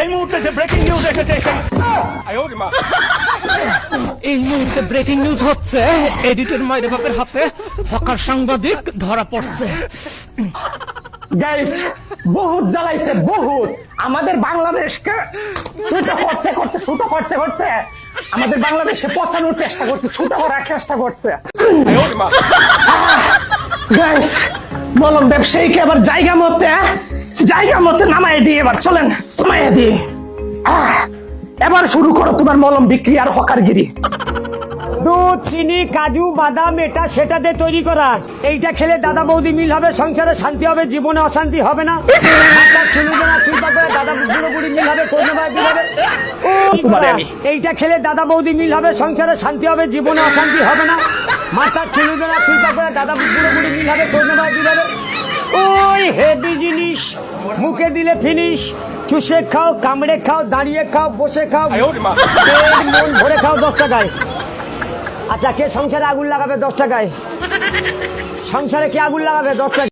এই মুহূর্তে যে ব্রেকিং নিউজ এসেছে এই মুহূর্তে ব্রেকিং নিউজ হচ্ছে। এডিটের মায়ের বাপের হাতে হকার সাংবাদিক ধরা পড়ছে। গাইস বহুত জ্বালাইছে বহুত। আমাদের বাংলাদেশকে ছোট করতে করতে ছোট করতে করতে আমাদের বাংলাদেশকে পচানোর চেষ্টা করছে ছুটো করার চেষ্টা করছে। গাইস মলম ব্যবসায়ীকে আবার জায়গা মতে জায়গা মতে নামাই দিয়ে এবার চলেন নামাই দিয়ে। এবার শুরু করো তোমার মলম বিক্রি আর হকারগিরি। দুধ চিনি কাজু বাদাম এটা সেটা দিয়ে তৈরি করা। এইটা খেলে দাদা বৌদি মিল হবে সংসারে শান্তি হবে জীবনে অশান্তি হবে না। দাদা বুড়ো মিল হবে। এইটা খেলে দাদা বৌদি মিল হবে সংসারে শান্তি হবে জীবনে অশান্তি হবে না। মাথার চুলু দেওয়া চিন্তা করে দাদা বুড়ো বুড়ি মিল হবে কোনো ভাই মিল হবে? ওই হেভি জিনিস। দিলে ফিনিশ চুষে খাও কামড়ে খাও দাঁড়িয়ে খাও বসে খাও। মন ভরে খাও দশ টাকায়। আচ্ছা কে সংসারে আগুন লাগাবে দশ টাকায়? সংসারে কে আগুন লাগাবে দশ টাকা